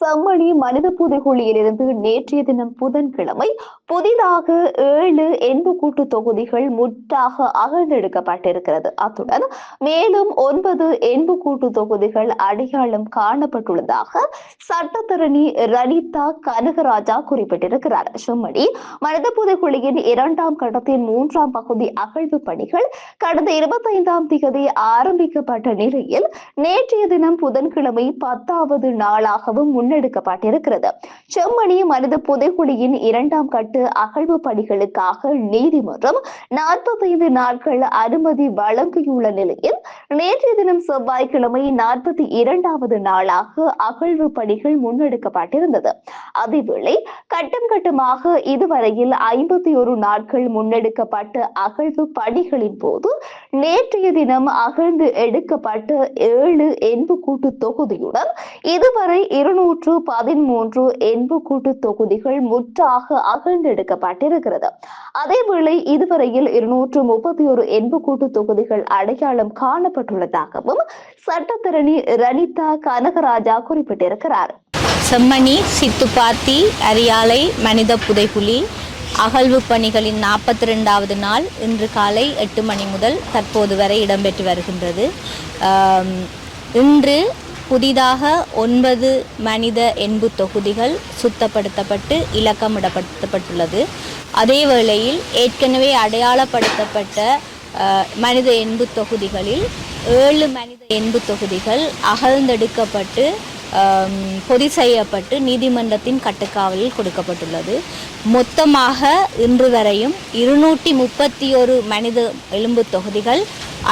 செம்மணி மனித புதைகுழியிலிருந்து நேற்றைய தினம் புதன்கிழமை புதிதாக ஏழு எண்பு கூட்டு தொகுதிகள் முற்றாக அகழ்ந்தெடுக்கப்பட்டிருக்கிறது. அத்துடன் மேலும் ஒன்பது எண்பு கூட்டு தொகுதிகள் அடையாளம் காணப்பட்டுள்ளதாக சட்டத்தரணி ரனிதா கனகராஜா குறிப்பிட்டிருக்கிறார். செம்மணி மனித புதைகுழியின் இரண்டாம் கட்டத்தின் மூன்றாம் பகுதி அகழ்வு பணிகள் கடந்த இருபத்தைந்தாம் தேதி ஆரம்பிக்கப்பட்ட நிலையில் நேற்றைய தினம் புதன்கிழமை பத்தாவது நாளாகவும் முன்னெடுக்கப்பட்டிருக்கிறது செம்மணி மனித புதைகுழியின் இரண்டாம் கட்டு அகழ்வு பணிகளுக்காக நீதிமன்றம் நாற்பத்தைந்து நாட்கள் அனுமதி வழங்கியுள்ள நிலையில் நேற்றைய தினம் செவ்வாய்க்கிழமை நாற்பத்தி இரண்டாவது நாளாக அகழ்வு பணிகள் முன்னெடுக்கப்பட்டிருந்தது. அதேவேளை கட்டம் கட்டமாக இதுவரையில் ஐம்பத்தி ஒரு நாட்கள் முன்னெடுக்கப்பட்ட அகழ்வு பணிகளின் போது நேற்றைய தினம் அகழ்ந்து எடுக்கப்பட்ட ஏழு எண்பு கூட்டு தொகுதியுடன் இதுவரை இருநூறு இருநூற்று பதிமூன்று எண்புக்கூட்டு தொகுதிகள் முற்றாக அகழ்ந்தெடுக்கப்பட்டிருக்கிறது. அதேவேளை இதுவரையில் இருநூற்று முப்பத்தி ஒரு எண்புக்கூட்டு தொகுதிகள் அடையாளம் காணப்பட்டுள்ளதாகவும் சட்டத்தரணி ரணிதா கனகராஜா குறிப்பிட்டிருக்கிறார். செம்மணி சித்துப்பாத்தி அரியாலை மனித புதைகுலி அகழ்வு பணிகளின் நாற்பத்தி ரெண்டாவது நாள் இன்று காலை எட்டு மணி முதல் தற்போது வரை இடம்பெற்று வருகின்றது. இன்று புதிதாக ஒன்பது மனித எண்பு தொகுதிகள் சுத்தப்படுத்தப்பட்டு இலக்கமிடப்படுத்தப்பட்டுள்ளது அதே வேளையில் ஏற்கனவே அடையாளப்படுத்தப்பட்ட மனித எண்பு தொகுதிகளில் ஏழு மனித எண்பு தொகுதிகள் அகழ்ந்தெடுக்கப்பட்டு பொதி செய்யப்பட்டு நீதிமன்றத்தின் கட்டுக்காவலில் கொடுக்கப்பட்டுள்ளது. மொத்தமாக இன்று வரையும் இருநூற்றி முப்பத்தி ஒரு மனித எலும்பு தொகுதிகள்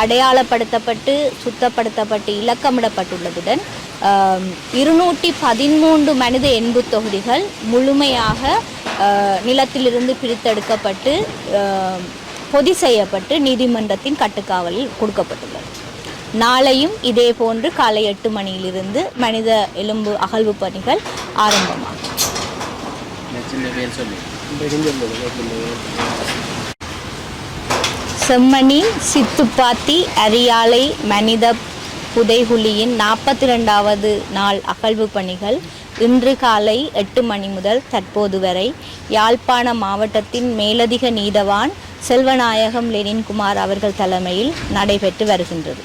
அடையாளப்படுத்தப்பட்டு சுத்தப்படுத்தப்பட்டு இலக்கமிடப்பட்டுள்ளதுடன் இருநூற்றி பதிமூன்று மனித எண்பு தொகுதிகள் முழுமையாக நிலத்திலிருந்து பிரித்தெடுக்கப்பட்டு பொதி செய்யப்பட்டு நீதிமன்றத்தின் கட்டுக்காவலில் கொடுக்கப்பட்டுள்ளது. நாளையும் இதே போன்று காலை எட்டு மணியிலிருந்து மனித எலும்பு அகழ்வு பணிகள் ஆரம்பமாகும். செம்மணி சித்துப்பாத்தி அரியாலை மனித புதைகுழியின் நாற்பத்தி ரெண்டாவது நாள் அகழ்வு பணிகள் இன்று காலை எட்டு மணி முதல் தற்போது வரை யாழ்ப்பாண மாவட்டத்தின் மேலதிக நீதவான் செல்வநாயகம் லெனின்குமார் அவர்கள் தலைமையில் நடைபெற்று வருகின்றது.